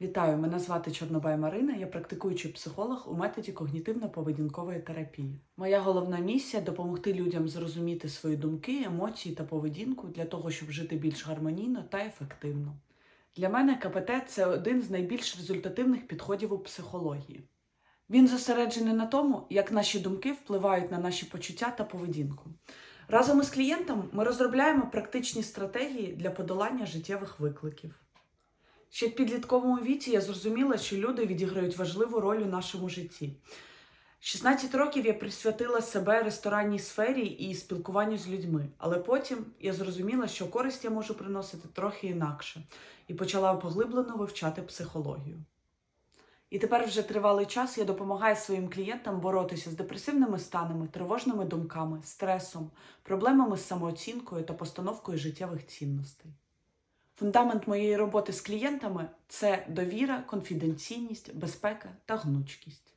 Вітаю, мене звати Чорнобай Марина. Я практикуючий психолог у методі когнітивно-поведінкової терапії. Моя головна місія допомогти людям зрозуміти свої думки, емоції та поведінку для того, щоб жити більш гармонійно та ефективно. Для мене КПТ це один з найбільш результативних підходів у психології. Він зосереджений на тому, як наші думки впливають на наші почуття та поведінку. Разом із клієнтом ми розробляємо практичні стратегії для подолання життєвих викликів. Ще в підлітковому віці я зрозуміла, що люди відіграють важливу роль у нашому житті. 16 років я присвятила себе ресторанній сфері і спілкуванню з людьми, але потім я зрозуміла, що користь я можу приносити трохи інакше, і почала поглиблено вивчати психологію. І тепер вже тривалий час я допомагаю своїм клієнтам боротися з депресивними станами, тривожними думками, стресом, проблемами з самооцінкою та постановкою життєвих цінностей. Фундамент моєї роботи з клієнтами це довіра, конфіденційність, безпека та гнучкість.